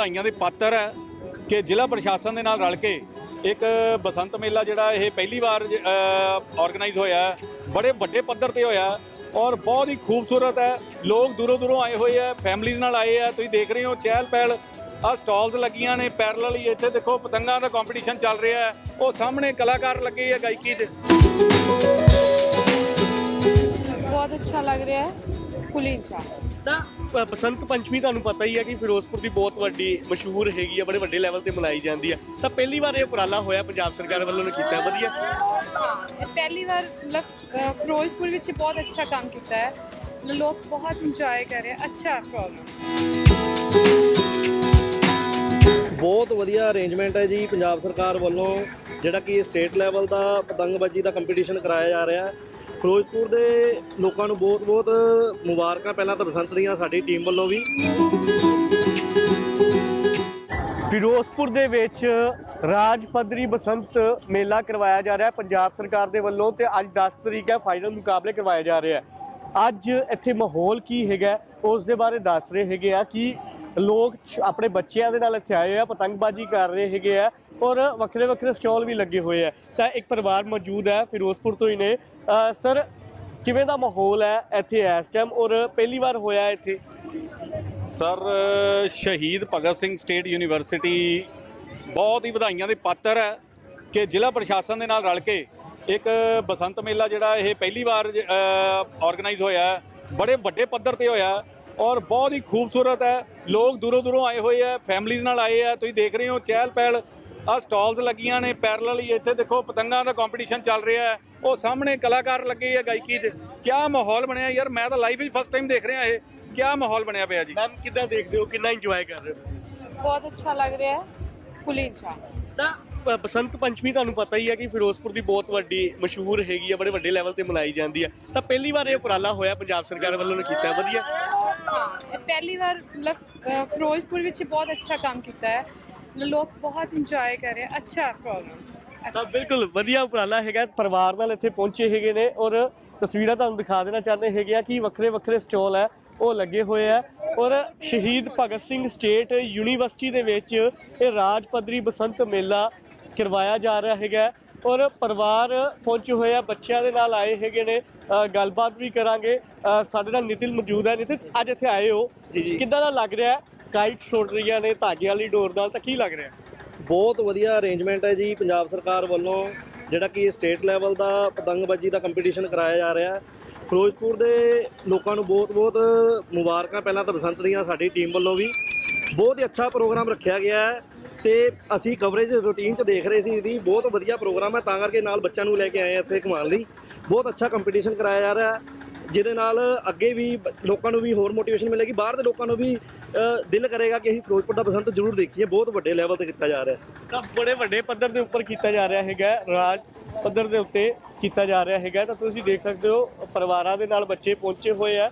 ਵਧਾਈਆਂ ਦੇ ਪਾਤਰ ਹੈ ਕਿ ਜ਼ਿਲ੍ਹਾ ਪ੍ਰਸ਼ਾਸਨ ਦੇ ਨਾਲ ਰਲ ਕੇ ਇੱਕ ਬਸੰਤ ਮੇਲਾ ਜਿਹੜਾ ਇਹ ਪਹਿਲੀ ਵਾਰ ਆਰਗੇਨਾਈਜ਼ ਹੋਇਆ ਹੈ। ਬੜੇ ਵੱਡੇ ਪੱਧਰ ਤੇ ਹੋਇਆ ਔਰ ਬਹੁਤ ਹੀ ਖੂਬਸੂਰਤ ਹੈ। ਲੋਕ ਦੂਰੋਂ ਦੂਰੋਂ ਆਏ ਹੋਏ ਆ ਫੈਮਿਲੀਜ਼ ਨਾਲ ਆਏ ਆ ਤੁਸੀਂ ਦੇਖ ਰਹੇ ਹੋ ਚਹਿਲ ਪਹਿਲ। ਆ ਸਟਾਲਸ ਲੱਗੀਆਂ ਨੇ ਪੈਰਲਲ ਹੀ। ਇੱਥੇ ਦੇਖੋ ਪਤੰਗਾਂ ਦਾ ਕੰਪੀਟੀਸ਼ਨ ਚੱਲ ਰਿਹਾ ਹੈ। ਉਹ ਸਾਹਮਣੇ ਕਲਾਕਾਰ ਲੱਗੇ ਆ ਗਾਇਕੀ 'ਚ ਬਹੁਤ ਅੱਛਾ ਲੱਗ ਰਿਹਾ ਹੈ। ਫੁੱਲੀ ਤਾਂ ਪ- ਬਸੰਤ ਪੰਚਮੀ ਤੁਹਾਨੂੰ ਪਤਾ ਹੀ ਹੈ ਕਿ ਫਿਰੋਜ਼ਪੁਰ ਦੀ ਬਹੁਤ ਵੱਡੀ ਮਸ਼ਹੂਰ ਹੈਗੀ ਆ ਬੜੇ ਵੱਡੇ ਲੈਵਲ ਤੇ ਮਨਾਈ ਜਾਂਦੀ ਹੈ ਤਾਂ ਪਹਿਲੀ ਵਾਰ ਇਹ ਉਪਰਾਲਾ ਹੋਇਆ ਪੰਜਾਬ ਸਰਕਾਰ ਵੱਲੋਂ ਨੇ ਕੀਤਾ ਹੈ ਵਧੀਆ ਇਹ ਪਹਿਲੀ ਵਾਰ ਮਤਲਬ ਅ, ਫਿਰੋਜ਼ਪੁਰ ਵਿੱਚ ਬਹੁਤ ਅੱਛਾ ਕੰਮ ਕੀਤਾ ਹੈ। ਲੋਕ ਬਹੁਤ ਇੰਜੋਏ ਕਰ ਰਹੇ ਅੱਛਾ ਪ੍ਰੋਗਰਾਮ ਬਹੁਤ ਵਧੀਆ ਅਰੇਂਜਮੈਂਟ ਹੈ ਜੀ ਪੰਜਾਬ ਸਰਕਾਰ ਵੱਲੋਂ ਜਿਹੜਾ ਕਿ ਸਟੇਟ ਲੈਵਲ ਦਾ ਪਤੰਗਬਾਜ਼ੀ ਦਾ ਕੰਪੀਟੀਸ਼ਨ ਕਰਾਇਆ ਜਾ ਰਿਹਾ ਹੈ। ਫਿਰੋਜ਼ਪੁਰ ਦੇ ਲੋਕਾਂ ਨੂੰ ਬਹੁਤ-ਬਹੁਤ ਮੁਬਾਰਕਾਂ, ਪਹਿਲਾਂ ਤਾਂ ਬਸੰਤ ਦੀਆਂ ਸਾਡੀ ਟੀਮ ਵੱਲੋਂ ਵੀ। ਫਿਰੋਜ਼ਪੁਰ ਦੇ ਵਿੱਚ ਰਾਜ ਪੱਧਰੀ ਬਸੰਤ ਮੇਲਾ ਕਰਵਾਇਆ ਜਾ ਰਿਹਾ ਹੈ। ਪੰਜਾਬ ਸਰਕਾਰ ਦੇ ਵੱਲੋਂ ਤੇ ਅੱਜ 10 ਤਰੀਕ ਹੈ ਫਾਈਨਲ ਮੁਕਾਬਲੇ ਕਰਵਾਏ ਜਾ ਰਹੇ ਆ ਅੱਜ ਇੱਥੇ ਮਾਹੌਲ ਕੀ ਹੈਗਾ ਉਸ ਦੇ ਬਾਰੇ ਦੱਸ ਰਹੇ ਹੈਗੇ ਆ ਕਿ ਲੋਕ ਆਪਣੇ ਬੱਚਿਆਂ ਦੇ ਨਾਲ ਇੱਥੇ ਆਏ ਹੋਏ ਆ, ਪਤੰਗਬਾਜ਼ੀ ਕਰ ਰਹੇ ਹੈਗੇ ਆ ਔਰ ਵੱਖਰੇ ਵੱਖਰੇ ਸਟਾਲ ਵੀ ਲੱਗੇ ਹੋਏ ਆ। ਤਾਂ ਇੱਕ ਪਰਿਵਾਰ ਮੌਜੂਦ ਹੈ, ਫਿਰੋਜ਼ਪੁਰ ਤੋਂ ਹੀ ਨੇ। ਸਰ, ਕਿਵੇਂ ਦਾ ਮਾਹੌਲ ਹੈ ਇੱਥੇ ਇਸ ਟਾਈਮ ਔਰ ਪਹਿਲੀ ਵਾਰ ਹੋਇਆ ਇੱਥੇ? ਸਰ, ਸ਼ਹੀਦ ਭਗਤ ਸਿੰਘ ਸਟੇਟ ਯੂਨੀਵਰਸਿਟੀ ਬਹੁਤ ਹੀ ਵਧਾਈਆਂ ਦੇ ਪਾਤਰ ਹੈ ਕਿ ਜ਼ਿਲ੍ਹਾ ਪ੍ਰਸ਼ਾਸਨ ਦੇ ਨਾਲ ਰਲ ਕੇ ਇੱਕ ਬਸੰਤ ਮੇਲਾ ਜਿਹੜਾ ਇਹ ਪਹਿਲੀ ਵਾਰ ਆਰਗੇਨਾਈਜ਼ ਹੋਇਆ ਬੜੇ ਵੱਡੇ ਪੱਧਰ ਤੇ ਹੋਇਆ ਔਰ ਬਹੁਤ ਹੀ ਖੂਬਸੂਰਤ ਹੈ। ਲੋਕ ਦੂਰੋਂ ਦੂਰੋਂ ਆਏ ਹੋਏ ਆ ਫੈਮਿਲੀਜ਼ ਨਾਲ ਆਏ ਆ ਤੁਸੀਂ ਦੇਖ ਰਹੇ ਹੋ ਚਹਿਲ ਪਹਿਲ। ਆ ਸਟਾਲਸ ਲੱਗੀਆਂ ਨੇ ਪੈਰਲਲ ਹੀ ਇੱਥੇ ਦੇਖੋ ਪਤੰਗਾਂ ਦਾ ਕੰਪੀਟੀਸ਼ਨ ਚੱਲ ਰਿਹਾ ਹੈ। ਉਹ ਸਾਹਮਣੇ ਕਲਾਕਾਰ ਲੱਗੇ ਆ ਗਾਇਕੀ 'ਚ। ਕਿਆ ਮਾਹੌਲ ਬਣਿਆ ਯਾਰ ਮੈਂ ਤਾਂ ਲਾਈਵ ਵਿੱਚ ਫਸਟ ਟਾਈਮ ਦੇਖ ਰਿਹਾ ਇਹ। ਕਿਆ ਮਾਹੌਲ ਬਣਿਆ ਪਿਆ ਜੀ। ਮੈਮ ਕਿੱਦਾਂ ਦੇਖਦੇ ਹੋ? ਕਿੰਨਾ ਇੰਜੋਏ ਕਰ ਰਹੇ ਹੋ ਬਹੁਤ ਅੱਛਾ ਲੱਗ ਰਿਹਾ ਹੈ। ਫੁੱਲੀ ਇੰਜੋਏ ਤਾਂ ਬਸੰਤ ਪੰਚਮੀ ਤੁਹਾਨੂੰ ਪਤਾ ਹੀ ਹੈ ਕਿ ਫਿਰੋਜ਼ਪੁਰ ਦੀ ਬਹੁਤ ਵੱਡੀ ਮਸ਼ਹੂਰ ਹੈਗੀ ਆ ਬੜੇ ਵੱਡੇ ਲੈਵਲ ਤੇ ਮਨਾਈ ਜਾਂਦੀ ਹੈ ਤਾਂ ਪਹਿਲੀ ਵਾਰ ਇਹ ਉਪਰਾਲਾ ਹੋਇਆ ਪੰਜਾਬ ਸਰਕਾਰ ਵੱਲੋਂ ਨੇ ਕੀਤਾ ਵਧੀਆ? ਹਾਂ ਪਹਿਲੀ ਵਾਰ ਮਤਲਬ ਫਿਰੋਜ਼ਪੁਰ ਵਿੱਚ ਬਹੁਤ ਅੱਛਾ ਕੰਮ ਕੀਤਾ ਹੈ। ਲੋਕ ਬਹੁਤ ਇੰਜੋਏ ਕਰ ਰਹੇ ਅੱਛਾ ਪ੍ਰੋਗਰਾਮ ਤਾਂ ਬਿਲਕੁਲ ਵਧੀਆ ਉਪਰਾਲਾ ਹੈਗਾ ਪਰਿਵਾਰ ਨਾਲ ਇੱਥੇ ਪਹੁੰਚੇ ਹੈਗੇ ਨੇ ਔਰ ਤਸਵੀਰਾਂ ਤੁਹਾਨੂੰ ਦਿਖਾ ਦੇਣਾ ਚਾਹੁੰਦੇ ਹੈਗੇ ਆ ਕਿ ਵੱਖਰੇ ਵੱਖਰੇ ਸਟਾਲ ਹੈ ਉਹ ਲੱਗੇ ਹੋਏ ਆ ਔਰ ਸ਼ਹੀਦ ਭਗਤ ਸਿੰਘ ਸਟੇਟ ਯੂਨੀਵਰਸਿਟੀ ਦੇ ਵਿੱਚ ਇਹ ਰਾਜ ਪੱਧਰੀ ਬਸੰਤ ਮੇਲਾ ਕਰਵਾਇਆ ਜਾ ਰਿਹਾ ਹੈਗਾ ਔਰ ਪਰਿਵਾਰ ਪਹੁੰਚੇ ਹੋਏ ਆ ਬੱਚਿਆਂ ਦੇ ਨਾਲ ਆਏ ਹੈਗੇ ਨੇ ਗੱਲਬਾਤ ਵੀ ਕਰਾਂਗੇ। ਸਾਡੇ ਨਾਲ ਨਿਤਿਨ ਮੌਜੂਦ ਹੈ। ਨਿਤਿਨ ਅੱਜ ਇੱਥੇ ਆਏ ਹੋ। ਕਿੱਦਾਂ ਦਾ ਲੱਗ ਰਿਹਾ ਕਾਈਟ ਛੋੜ ਰਹੀਆਂ ਨੇ ਧਾਗੇ ਵਾਲੀ ਡੋਰ ਨਾਲ ਤਾਂ ਕੀ ਲੱਗ ਰਿਹਾ ਬਹੁਤ ਵਧੀਆ ਅਰੇਂਜਮੈਂਟ ਹੈ ਜੀ। ਪੰਜਾਬ ਸਰਕਾਰ ਵੱਲੋਂ ਜਿਹੜਾ ਕਿ ਸਟੇਟ ਲੈਵਲ ਦਾ ਪਤੰਗਬਾਜ਼ੀ ਦਾ ਕੰਪੀਟੀਸ਼ਨ ਕਰਾਇਆ ਜਾ ਰਿਹਾ ਹੈ। ਫਿਰੋਜ਼ਪੁਰ ਦੇ ਲੋਕਾਂ ਨੂੰ ਬਹੁਤ-ਬਹੁਤ ਮੁਬਾਰਕਾਂ। ਪਹਿਲਾਂ ਤਾਂ ਬਸੰਤ ਦੀਆਂ ਸਾਡੀ ਟੀਮ ਵੱਲੋਂ ਵੀ। ਬਹੁਤ ਹੀ ਅੱਛਾ ਪ੍ਰੋਗਰਾਮ ਰੱਖਿਆ ਗਿਆ ਹੈ। ਤੇ ਅਸੀਂ ਕਵਰੇਜ ਰੂਟੀਨ 'ਚ ਦੇਖ ਰਹੇ ਸੀ ਇਹਦੀ ਬਹੁਤ ਵਧੀਆ ਪ੍ਰੋਗਰਾਮ ਹੈ, ਤਾਂ ਕਰਕੇ ਨਾਲ ਬੱਚਿਆਂ ਨੂੰ ਲੈ ਕੇ ਆਏ ਹਾਂ ਇੱਥੇ ਘੁਮਾਉਣ ਲਈ। ਬਹੁਤ ਅੱਛਾ ਕੰਪੀਟੀਸ਼ਨ ਕਰਾਇਆ ਜਾ ਰਿਹਾ ਹੈ, ਜਿਹਦੇ ਨਾਲ ਅੱਗੇ ਵੀ ਲੋਕਾਂ ਨੂੰ ਵੀ ਹੋਰ ਮੋਟੀਵੇਸ਼ਨ ਮਿਲੇਗੀ। ਬਾਹਰ ਦੇ ਲੋਕਾਂ ਨੂੰ ਵੀ ਦਿਲ ਕਰੇਗਾ ਕਿ ਅਸੀਂ ਫਿਰੋਜ਼ਪੁਰ ਦਾ ਬਸੰਤ ਜ਼ਰੂਰ ਦੇਖੀਏ। ਬਹੁਤ ਵੱਡੇ ਲੈਵਲ ਤੇ ਕੀਤਾ ਜਾ ਰਿਹਾ ਹੈ। ਤਾਂ ਬੜੇ ਵੱਡੇ ਪੱਧਰ ਦੇ ਉੱਪਰ ਕੀਤਾ ਜਾ ਰਿਹਾ ਹੈਗਾ, ਰਾਜ ਪੱਧਰ ਦੇ ਉੱਤੇ ਕੀਤਾ ਜਾ ਰਿਹਾ ਹੈਗਾ। ਤਾਂ ਤੁਸੀਂ ਦੇਖ ਸਕਦੇ ਹੋ, ਪਰਿਵਾਰਾਂ ਦੇ ਨਾਲ ਬੱਚੇ ਪਹੁੰਚੇ ਹੋਏ ਆ।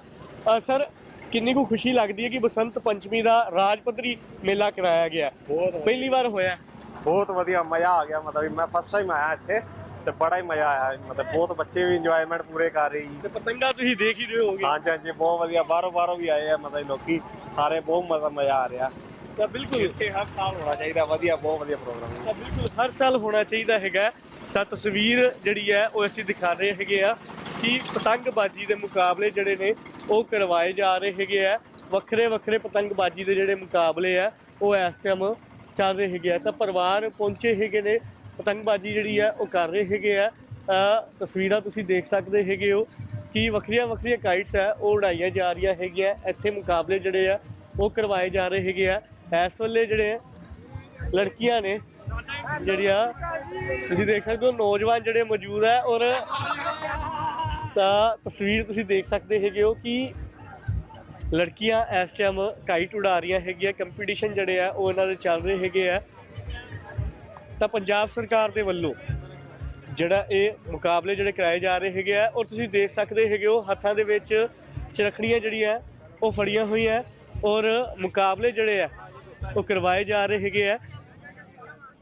ਸਰ ਕਿੰਨੀ ਕੁ ਖੁਸ਼ੀ ਲੱਗਦੀ ਹੈ ਕਿ ਬਸੰਤ ਪੰਚਮੀ ਦਾ ਰਾਜ ਪੱਧਰੀ ਮੇਲਾ ਕਰਾਇਆ ਗਿਆ ਬਹੁਤ ਪਹਿਲੀ ਵਾਰ ਹੋਇਆ ਬਹੁਤ ਵਧੀਆ ਮਜ਼ਾ ਆ ਗਿਆ ਮਤਲਬ ਮੈਂ ਫਸਟ ਟਾਈਮ ਆਇਆ ਇੱਥੇ ਤੇ ਬੜਾ ਹੀ ਮਜ਼ਾ ਆਇਆ। ਮਤਲਬ ਬਹੁਤ ਬੱਚੇ ਵੀ ਇੰਜੋਇਮੈਂਟ ਪੂਰੇ ਕਰ ਰਹੇ ਜੀ। ਤੇ ਪਤੰਗਾ ਤੁਸੀਂ ਦੇਖ ਹੀ ਰਹੇ ਹੋਗੇ ਹਾਂਜੀ ਹਾਂਜੀ ਬਹੁਤ ਵਧੀਆ। ਬਾਹਰੋਂ ਬਾਹਰੋਂ ਵੀ ਆਏ ਆ ਮਤਲਬ ਲੋਕੀ। ਸਾਰੇ ਬਹੁਤ ਮਜ਼ਾ ਮਜ਼ਾ ਆ ਰਿਹਾ। ਤਾਂ ਬਿਲਕੁਲ। ਇੱਥੇ ਹਰ ਸਾਲ ਹੋਣਾ ਚਾਹੀਦਾ ਵਧੀਆ ਬਹੁਤ ਵਧੀਆ ਪ੍ਰੋਗਰਾਮ ਹੈ। ਤਾਂ ਬਿਲਕੁਲ ਹਰ ਸਾਲ ਹੋਣਾ ਚਾਹੀਦਾ ਹੈਗਾ। ਤਾਂ ਤਸਵੀਰ ਜਿਹੜੀ ਹੈ ਉਹ ਅਸੀਂ ਦਿਖਾ ਰਹੇ ਹੈਗੇ ਆ ਕਿ ਪਤੰਗਬਾਜ਼ੀ ਦੇ ਮੁਕਾਬਲੇ ਜਿਹੜੇ ਨੇ ਉਹ ਕਰਵਾਏ ਜਾ ਰਹੇ ਹੈਗੇ ਆ। ਵੱਖਰੇ ਵੱਖਰੇ ਪਤੰਗਬਾਜ਼ੀ ਦੇ ਜਿਹੜੇ ਮੁਕਾਬਲੇ ਆ, ਉਹ ਇਸ ਟਾਈਮ ਚੱਲ ਰਹੇ ਹੈਗੇ ਆ। ਤਾਂ ਪਰਿਵਾਰ ਪਹੁੰਚੇ ਹੈਗੇ ਨੇ, ਪਤੰਗਬਾਜ਼ੀ ਜਿਹੜੀ ਹੈ ਉਹ ਕਰ ਰਹੇ ਹੈਗੇ ਆ। ਤਸਵੀਰਾਂ ਤੁਸੀਂ ਦੇਖ ਸਕਦੇ ਹੈਗੇ ਹੋ ਕਿ ਵੱਖਰੀਆਂ ਵੱਖਰੀਆਂ ਕਾਈਟਸ ਹੈ ਉਹ ਉਡਾਈਆਂ ਜਾ ਰਹੀਆਂ ਹੈਗੀਆਂ। ਇੱਥੇ ਮੁਕਾਬਲੇ ਜਿਹੜੇ ਆ, ਉਹ ਕਰਵਾਏ ਜਾ ਰਹੇ ਹੈਗੇ ਆ। ਇਸ ਵੇਲੇ ਜਿਹੜੇ ਲੜਕੀਆਂ ਨੇ ਜਿਹੜੀਆਂ ਤੁਸੀਂ ਦੇਖ ਸਕਦੇ ਹੋ ਨੌਜਵਾਨ ਜਿਹੜੇ ਮੌਜੂਦ ਹੈ ਔਰ ਤਾਂ ਤਸਵੀਰ ਤੁਸੀਂ ਦੇਖ ਸਕਦੇ ਹੈਗੇ ਹੋ ਕਿ ਲੜਕੀਆਂ ਇਸ ਟਾਈਮ ਕਾਈਟ ਉਡਾ ਰਹੀਆਂ ਹੈਗੀਆਂ ਕੰਪੀਟੀਸ਼ਨ ਜਿਹੜੇ ਆ, ਉਹ ਇਹਨਾਂ ਦੇ ਚੱਲ ਰਹੇ ਹੈਗੇ ਆ। ਤਾਂ ਪੰਜਾਬ ਸਰਕਾਰ ਦੇ ਵੱਲੋਂ ਜਿਹੜਾ ਇਹ ਮੁਕਾਬਲੇ ਜਿਹੜੇ ਕਰਾਏ ਜਾ ਰਹੇ ਹੈਗੇ ਆ, ਔਰ ਤੁਸੀਂ ਦੇਖ ਸਕਦੇ ਹੈਗੇ ਹੋ ਹੱਥਾਂ ਦੇ ਵਿੱਚ ਚਰਖੜੀਆਂ ਜਿਹੜੀਆਂ, ਉਹ ਫੜੀਆਂ ਹੋਈਆਂ, ਔਰ ਮੁਕਾਬਲੇ ਜਿਹੜੇ ਆ, ਉਹ ਕਰਵਾਏ ਜਾ ਰਹੇ ਹੈਗੇ ਆ।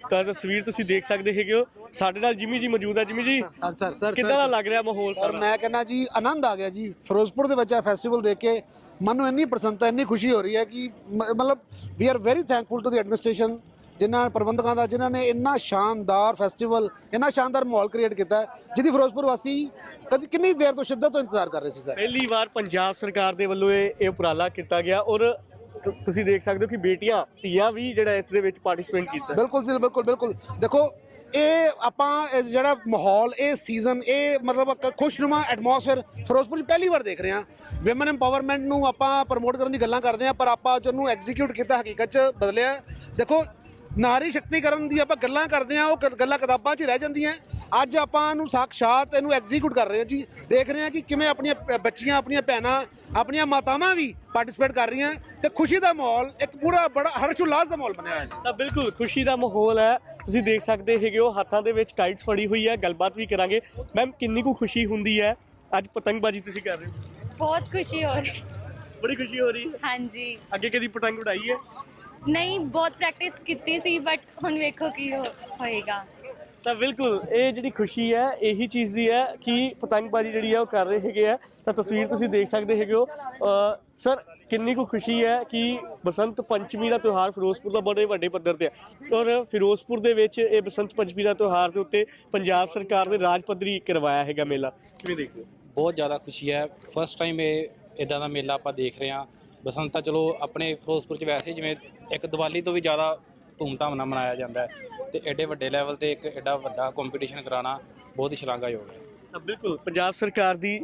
ਤਾਂ ਤਸਵੀਰ ਤੁਸੀਂ ਦੇਖ ਸਕਦੇ ਹੈਗੇ ਹੋ। ਸਾਡੇ ਨਾਲ ਜਿਮੀ ਜੀ ਮੌਜੂਦ ਹੈ ਜਿਮੀ ਜੀ ਸਰ ਸਰ ਸਰ ਕਿੱਦਾਂ ਦਾ ਲੱਗ ਰਿਹਾ ਮਾਹੌਲ ਸਰ ਮੈਂ ਕਹਿੰਦਾ ਜੀ ਆਨੰਦ ਆ ਗਿਆ ਜੀ। ਫਿਰੋਜ਼ਪੁਰ ਦੇ ਵਿੱਚ ਇਹ ਫੈਸਟੀਵਲ ਦੇਖ ਕੇ ਮਨ ਨੂੰ ਇੰਨੀ ਪ੍ਰਸੰਨਤਾ ਇੰਨੀ ਖੁਸ਼ੀ ਹੋ ਰਹੀ ਹੈ ਕਿ ਮਤਲਬ we are very thankful to the administration ਜਿਨ੍ਹਾਂ ਪ੍ਰਬੰਧਕਾਂ ਦਾ ਜਿਨ੍ਹਾਂ ਨੇ ਇੰਨਾ ਸ਼ਾਨਦਾਰ ਫੈਸਟੀਵਲ ਇੰਨਾ ਸ਼ਾਨਦਾਰ ਮਾਹੌਲ ਕ੍ਰੀਏਟ ਕੀਤਾ ਜਿਹਦੀ ਫਿਰੋਜ਼ਪੁਰ ਵਾਸੀ ਕਦੀ ਕਿੰਨੀ ਦੇਰ ਤੋਂ ਸ਼ਿੱਦਤ ਤੋਂ ਇੰਤਜ਼ਾਰ ਕਰ ਰਹੇ ਸੀ ਸਰ? ਪਹਿਲੀ ਵਾਰ ਪੰਜਾਬ ਸਰਕਾਰ ਦੇ ਵੱਲੋਂ ਇਹ ਇਹ ਉਪਰਾਲਾ ਕੀਤਾ ਗਿਆ ਔਰ ਤੁ- ਤੁਸੀਂ ਦੇਖ ਸਕਦੇ ਹੋ ਕਿ ਬੇਟੀਆਂ, ਧੀਆਂ ਵੀ ਜਿਹੜਾ ਇਸ ਦੇ ਵਿੱਚ ਪਾਰਟਿਸਿਪੇਟ ਕੀਤਾ। ਬਿਲਕੁਲ ਜੀ, ਬਿਲਕੁਲ ਬਿਲਕੁਲ। ਦੇਖੋ, ਇਹ ਆਪਾਂ, ਇਹ ਜਿਹੜਾ ਮਾਹੌਲ, ਇਹ ਸੀਜ਼ਨ ਇਹ ਮਤਲਬ ਇੱਕ ਖੁਸ਼ਨੁਮਾ ਐਟਮੋਸਫੇਅਰ ਫਿਰੋਜ਼ਪੁਰ 'ਚ ਪਹਿਲੀ ਵਾਰ ਦੇਖ ਰਹੇ ਹਾਂ। ਵਿਮਨ ਐਮਪਾਵਰਮੈਂਟ ਨੂੰ ਆਪਾਂ ਪ੍ਰਮੋਟ ਕਰਨ ਦੀ ਗੱਲਾਂ ਕਰਦੇ ਹਾਂ, ਪਰ ਆਪਾਂ ਜੋ ਉਹਨੂੰ ਐਗਜ਼ੀਕਿਊਟ ਕੀਤਾ, ਹਕੀਕਤ 'ਚ ਬਦਲਿਆ। ਦੇਖੋ, ਨਾਰੀ ਸ਼ਕਤੀਕਰਨ ਦੀ ਆਪਾਂ ਗੱਲਾਂ ਕਰਦੇ ਹਾਂ, ਉਹ ਗ- ਗੱਲਾਂ ਕਿਤਾਬਾਂ 'ਚ ਹੀ ਰਹਿ ਜਾਂਦੀਆਂ। ਅੱਜ ਆਪਾਂ ਨੂੰ ਸਾਖਸ਼ਾਤ ਇਹਨੂੰ ਐਗਜ਼ੀਕਿਊਟ ਕਰ ਰਹੇ ਹਾਂ ਜੀ। ਦੇਖ ਰਹੇ ਹਾਂ ਕਿ ਕਿਵੇਂ ਆਪਣੀਆਂ ਬੱਚੀਆਂ ਆਪਣੀਆਂ ਭੈਣਾਂ ਆਪਣੀਆਂ ਮਾਤਾਵਾਂ ਵੀ ਪਾਰਟਿਸਿਪੇਟ ਕਰ ਰਹੀਆਂ ਤੇ ਖੁਸ਼ੀ ਦਾ ਮਾਹੌਲ ਇੱਕ ਪੂਰਾ ਬੜਾ ਹਰਸ਼ ਉਲਾਸ ਦਾ ਮਾਹੌਲ ਬਣਿਆ ਹੋਇਆ ਹੈ ਤਾਂ ਬਿਲਕੁਲ ਖੁਸ਼ੀ ਦਾ ਮਾਹੌਲ ਹੈ। ਤੁਸੀਂ ਦੇਖ ਸਕਦੇ ਹੈਗੇ ਹੋ ਹੱਥਾਂ ਦੇ ਵਿੱਚ ਕਾਈਟਸ ਫੜੀ ਹੋਈ ਹੈ ਗੱਲਬਾਤ ਵੀ ਕਰਾਂਗੇ। ਮੈਮ ਕਿੰਨੀ ਕੁ ਖੁਸ਼ੀ ਹੁੰਦੀ ਹੈ? ਅੱਜ ਪਤੰਗਬਾਜ਼ੀ ਤੁਸੀਂ ਕਰ ਰਹੇ ਹੋ। ਬਹੁਤ ਖੁਸ਼ੀ ਹੋ ਰਹੀ। ਬੜੀ ਖੁਸ਼ੀ ਹੋ ਰਹੀ ਹੈ। ਹਾਂਜੀ। ਅੱਗੇ ਕਦੀ ਪਤੰਗ ਉਡਾਈ ਹੈ? ਨਹੀਂ ਬਹੁਤ ਪ੍ਰੈਕਟਿਸ ਕੀਤੀ ਸੀ ਬਟ ਹੁਣ ਵੇਖੋ ਕੀ ਹੋਏਗਾ। ਤਾਂ ਬਿਲਕੁਲ, ਇਹ ਜਿਹੜੀ ਖੁਸ਼ੀ ਹੈ, ਇਹੀ ਚੀਜ਼ ਦੀ ਹੈ ਕਿ ਪਤੰਗਬਾਜ਼ੀ ਜਿਹੜੀ ਹੈ ਉਹ ਕਰ ਰਹੇ ਹੈਗੇ ਆ। ਤਾਂ ਤਸਵੀਰ ਤੁਸੀਂ ਦੇਖ ਸਕਦੇ ਹੈਗੇ ਹੋ। ਸਰ, ਕਿੰਨੀ ਕੁ ਖੁਸ਼ੀ ਹੈ ਕਿ ਬਸੰਤ ਪੰਚਮੀ ਦਾ ਤਿਉਹਾਰ ਫਿਰੋਜ਼ਪੁਰ ਦਾ ਬੜੇ ਵੱਡੇ ਪੱਧਰ ਤੇ ਹੈ। ਔਰ ਫਿਰੋਜ਼ਪੁਰ ਦੇ ਵਿੱਚ ਇਹ ਬਸੰਤ ਪੰਚਮੀ ਦਾ ਤਿਉਹਾਰ ਦੇ ਉੱਤੇ ਪੰਜਾਬ ਸਰਕਾਰ ਨੇ ਰਾਜ ਪੱਧਰੀ ਕਰਵਾਇਆ ਹੈਗਾ ਮੇਲਾ। ਕਿਵੇਂ ਦੇਖਦੇ ਹੋ? ਬਹੁਤ ਜ਼ਿਆਦਾ ਖੁਸ਼ੀ ਹੈ। ਫਸਟ ਟਾਈਮ ਇਹ, ਇਦਾਂ ਦਾ ਮੇਲਾ ਆਪਾਂ ਦੇਖ ਰਹੇ ਹਾਂ। ਬਸੰਤ ਤਾਂ ਚਲੋ ਆਪਣੇ ਫਿਰੋਜ਼ਪੁਰ 'ਚ ਵੈਸੇ ਜਿਵੇਂ ਇੱਕ ਦੀਵਾਲੀ ਤੋਂ ਵੀ ਜ਼ਿਆਦਾ ਧੂਮਧਾਮ ਨਾਲ ਮਨਾਇਆ ਜਾਂਦਾ ਹੈ ਤੇ ਐਡੇ ਵੱਡੇ ਲੈਵਲ ਤੇ ਇੱਕ ਐਡਾ ਵੱਡਾ ਕੰਪੀਟੀਸ਼ਨ ਕਰਾਉਣਾ ਬਹੁਤ ਹੀ ਸ਼ਲਾਘਾਯੋਗ ਹੈ। ਤਾਂ ਬਿਲਕੁਲ ਪੰਜਾਬ ਸਰਕਾਰ ਦੀ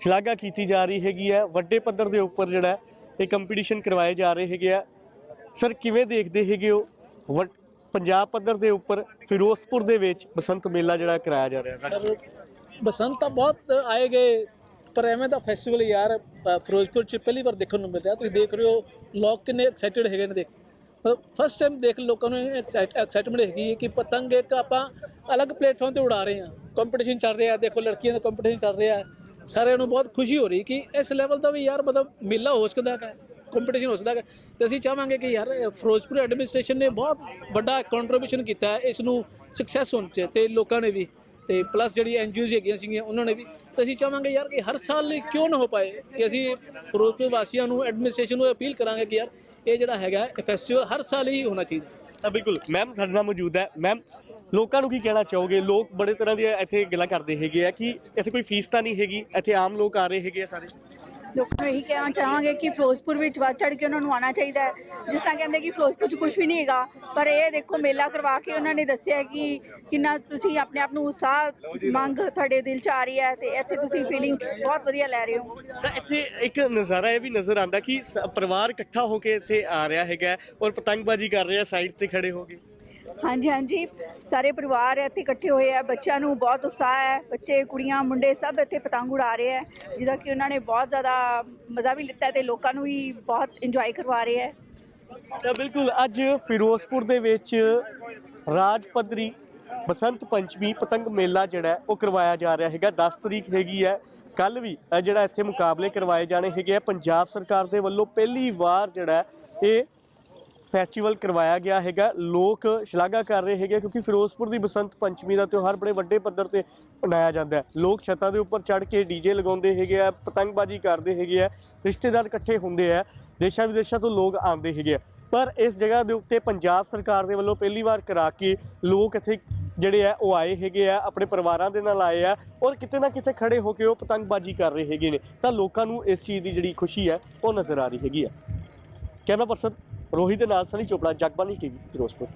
ਸ਼ਲਾਘਾ ਕੀਤੀ ਜਾ ਰਹੀ ਹੈਗੀ ਹੈ। ਵੱਡੇ ਪੱਧਰ ਦੇ ਉੱਪਰ ਜਿਹੜਾ ਇਹ ਕੰਪੀਟੀਸ਼ਨ ਕਰਵਾਏ ਜਾ ਰਹੇ ਹੈਗੇ ਆ। ਸਰ ਕਿਵੇਂ ਦੇਖਦੇ ਹੈਗੇ ਹੋ? ਪੰਜਾਬ ਪੱਧਰ ਦੇ ਉੱਪਰ ਫਿਰੋਜ਼ਪੁਰ ਦੇ ਵਿੱਚ ਬਸੰਤ ਮੇਲਾ ਜਿਹੜਾ ਕਰਾਇਆ ਜਾ ਰਿਹਾ ਹੈ। ਬਸੰਤ ਤਾਂ ਬਹੁਤ ਆਏ ਗਏ ਪਰ ਐਵੇਂ ਦਾ ਫੈਸਟੀਵਲ ਯਾਰ ਫਿਰੋਜ਼ਪੁਰ ਚ ਪਹਿਲੀ ਵਾਰ ਦੇਖਣ ਨੂੰ ਮਿਲ ਰਿਹਾ। ਤੁਸੀਂ ਦੇਖ ਰਹੇ ਹੋ ਲੋਕ ਕਿੰਨੇ ਐਕਸਾਈਟਿਡ ਹੈਗੇ ਨੇ ਦੇਖ ਫਸਟ ਟਾਈਮ ਦੇਖ ਲੋਕਾਂ ਨੂੰ ਐਕਸਾਈਟਮੈਂਟ ਹੈਗੀ ਹੈ ਕਿ ਪਤੰਗ ਇੱਕ ਆਪਾਂ ਅਲੱਗ ਪਲੇਟਫਾਰਮ ਤੇ ਉਡਾ ਰਹੇ ਹਾਂ। ਕੰਪੀਟੀਸ਼ਨ ਚੱਲ ਰਿਹਾ, ਦੇਖੋ ਲੜਕੀਆਂ ਦਾ ਕੰਪੀਟੀਸ਼ਨ ਚੱਲ ਰਿਹਾ ਸਾਰਿਆਂ ਨੂੰ ਬਹੁਤ ਖੁਸ਼ੀ ਹੋ ਰਹੀ ਕਿ ਇਸ ਲੈਵਲ ਦਾ ਵੀ ਯਾਰ ਮਤਲਬ ਮੇਲਾ ਹੋ ਸਕਦਾ ਹੈ ਕੰਪੀਟੀਸ਼ਨ ਹੋ ਸਕਦਾ ਹੈ ਤੇ ਅਸੀਂ ਚਾਹਾਂਗੇ ਕਿ ਯਾਰ ਫਿਰੋਜ਼ਪੁਰ ਐਡਮਿਨਿਸਟ੍ਰੇਸ਼ਨ ਨੇ ਬਹੁਤ ਵੱਡਾ ਕੰਟਰੀਬਿਊਸ਼ਨ ਕੀਤਾ ਹੈ, ਇਸ ਨੂੰ ਸਕਸੈਸ ਹੋਣ ਚ ਤੇ ਲੋਕਾਂ ਨੇ ਵੀ ਤੇ ਪਲੱਸ ਜਿਹੜੀ ਐਨਜੀਓਜ਼ ਹੈਗੀਆਂ ਸੀਗੀਆਂ, ਉਹਨਾਂ ਨੇ ਵੀ। ਤਾਂ ਅਸੀਂ ਚਾਹਾਂਗੇ ਯਾਰ ਕਿ ਹਰ ਸਾਲ ਲਈ ਕਿਉਂ ਨਾ ਹੋ ਪਾਏ, ਕਿ ਅਸੀਂ ਫਿਰੋਜ਼ਪੁਰ ਵਾਸੀਆਂ ਨੂੰ ਐਡਮਿਨਿਸਟ੍ਰੇਸ਼ਨ ਨੂੰ ਅਪੀਲ ਕਰਾਂਗੇ ਕਿ ਯਾਰ ਇਹ ਜਿਹੜਾ ਹੈਗਾ, ਇਹ ਫੈਸਟੀਵਲ ਹਰ ਸਾਲ ਹੀ ਹੋਣਾ ਚਾਹੀਦਾ। ਤਾਂ ਬਿਲਕੁਲ ਮੈਮ ਸਾਡੇ ਨਾਲ ਮੌਜੂਦ ਹੈ। ਮੈਮ ਲੋਕਾਂ ਨੂੰ ਕੀ ਕਹਿਣਾ ਚਾਹੋਗੇ? ਲੋਕ ਬੜੇ ਤਰ੍ਹਾਂ ਦੀਆਂ ਇੱਥੇ ਗੱਲਾਂ ਕਰਦੇ ਹੈਗੇ ਆ ਕਿ ਇੱਥੇ ਕੋਈ ਫੀਸ ਤਾਂ ਨਹੀਂ ਹੈਗੀ? ਇੱਥੇ ਆਮ ਲੋਕ ਆ ਰਹੇ ਹੈਗੇ ਆ ਸਾਰੇ? ਲੋਕਾਂ ਨੂੰ ਇਹੀ ਕਹਿਣਾ ਚਾਹਾਂਗੇ ਕਿ ਫਿਰੋਜ਼ਪੁਰ ਵਿੱਚ ਵੱਧ ਚੜ ਕੇ ਉਹਨਾਂ ਨੂੰ ਆਉਣਾ ਚਾਹੀਦਾ ਹੈ। ਜਿਸ ਤਰ੍ਹਾਂ ਕਹਿੰਦੇ ਕਿ ਫਿਰੋਜ਼ਪੁਰ 'ਚ ਕੁਝ ਵੀ ਨਹੀਂ ਹੈਗਾ, ਪਰ ਇਹ ਦੇਖੋ ਮੇਲਾ ਕਰਵਾ ਕੇ ਉਹਨਾਂ ਨੇ ਦੱਸਿਆ ਕਿ ਕਿੰਨਾ ਤੁਸੀਂ ਆਪਣੇ ਆਪ ਨੂੰ ਉਤਸ਼ਾਹ ਮੰਗ ਤੁਹਾਡੇ ਦਿਲ 'ਚ ਆ ਰਹੀ ਹੈ ਤੇ ਇੱਥੇ ਤੁਸੀਂ ਫੀਲਿੰਗ ਬਹੁਤ ਵਧੀਆ ਲੈ ਰਹੇ ਹੋ। ਤਾਂ ਇੱਥੇ ਇੱਕ ਨਜ਼ਾਰਾ ਇਹ ਵੀ ਨਜ਼ਰ ਆਉਂਦਾ ਕਿ ਸ- ਪਰਿਵਾਰ ਇਕੱਠਾ ਹੋ ਕੇ ਇੱਥੇ ਆ ਰਿਹਾ ਹੈਗਾ ਔਰ ਪਤੰਗਬਾਜ਼ੀ ਕਰ ਰਿਹਾ ਸਾਈਡ ਤੇ ਖੜੇ ਹੋ ਕੇ। ਹਾਂਜੀ ਹਾਂਜੀ। ਸਾਰੇ ਪਰਿਵਾਰ ਇੱਥੇ ਇਕੱਠੇ ਹੋਏ ਆ। ਬੱਚਿਆਂ ਨੂੰ ਬਹੁਤ ਉਤਸ਼ਾਹ ਹੈ। ਬੱਚੇ, ਕੁੜੀਆਂ, ਮੁੰਡੇ ਸਭ ਇੱਥੇ ਪਤੰਗ ਉਡਾ ਰਹੇ ਆ ਜਿਹਦਾ ਕਿ ਉਹਨਾਂ ਨੇ ਬਹੁਤ ਜ਼ਿਆਦਾ ਮਜ਼ਾ ਵੀ ਲਿੱਤਾ ਹੈ ਤੇ ਲੋਕਾਂ ਨੂੰ ਵੀ ਬਹੁਤ ਇੰਜੋਏ ਕਰਵਾ ਰਹੇ ਹੈ। ਤਾਂ ਬਿਲਕੁਲ, ਅੱਜ ਫਿਰੋਜ਼ਪੁਰ ਦੇ ਵਿੱਚ ਰਾਜ ਪੱਧਰੀ ਬਸੰਤ ਪੰਚਮੀ ਪਤੰਗ ਮੇਲਾ ਜਿਹੜਾ ਉਹ ਕਰਵਾਇਆ ਜਾ ਰਿਹਾ ਹੈਗਾ। 10 ਤਰੀਕ ਹੈਗੀ ਹੈ। ਕੱਲ ਵੀ ਜਿਹੜਾ ਇੱਥੇ ਮੁਕਾਬਲੇ ਕਰਵਾਏ ਜਾਣੇ ਹੈਗੇ ਆ। ਪੰਜਾਬ ਸਰਕਾਰ ਦੇ ਵੱਲੋਂ ਪਹਿਲੀ ਵਾਰ ਜਿਹੜਾ ਇਹ ਫੈਸਟੀਵਲ ਕਰਵਾਇਆ ਗਿਆ ਹੈਗਾ। ਲੋਕ ਸ਼ਲਾਘਾ ਕਰ ਰਹੇ ਹੈਗੇ ਕਿਉਂਕਿ ਫਿਰੋਜ਼ਪੁਰ ਦੀ ਬਸੰਤ ਪੰਚਮੀ ਦਾ ਤਿਉਹਾਰ ਬੜੇ ਵੱਡੇ ਪੱਧਰ ਤੇ ਮਨਾਇਆ ਜਾਂਦਾ ਹੈ। ਲੋਕ ਛੱਤਾਂ ਦੇ ਉੱਪਰ ਚੜ੍ਹ ਕੇ ਡੀਜੇ ਲਗਾਉਂਦੇ ਹੈਗੇ ਆ, ਪਤੰਗਬਾਜ਼ੀ ਕਰਦੇ ਹੈਗੇ ਆ, ਰਿਸ਼ਤੇਦਾਰ ਇਕੱਠੇ ਹੁੰਦੇ ਆ ਦੇਸ਼ਾਂ ਵਿਦੇਸ਼ਾਂ ਤੋਂ ਲੋਕ ਆਉਂਦੇ ਹੈਗੇ ਆ। ਪਰ ਇਸ ਜਗ੍ਹਾ ਦੇ ਉੱਤੇ ਪੰਜਾਬ ਸਰਕਾਰ ਦੇ ਵੱਲੋਂ ਪਹਿਲੀ ਵਾਰ ਕਰਾ ਕੇ ਲੋਕ ਇੱਥੇ ਜਿਹੜੇ ਆ, ਉਹ ਆਏ ਹੈਗੇ ਆ, ਆਪਣੇ ਪਰਿਵਾਰਾਂ ਦੇ ਨਾਲ ਆਏ ਆ ਔਰ ਕਿਤੇ ਨਾ ਕਿਤੇ ਖੜੇ ਹੋ ਕੇ ਉਹ ਪਤੰਗਬਾਜ਼ੀ ਕਰ ਰਹੇ ਹੈਗੇ ਨੇ। ਤਾਂ ਲੋਕਾਂ ਨੂੰ ਇਸ ਚੀਜ਼ ਦੀ ਜਿਹੜੀ ਖੁਸ਼ੀ ਹੈ, ਉਹ ਨਜ਼ਰ ਆ ਰਹੀ ਹੈਗੀ ਆ। ਕੈਮਰਾ ਪਰਸਨ ਰੋਹਿਤ ਦੇ ਨਾਲ ਸਨੀ ਚੋਪੜਾ ਜਗਬਾਨੀ ਟੀਵੀ ਫਿਰੋਜ਼ਪੁਰ।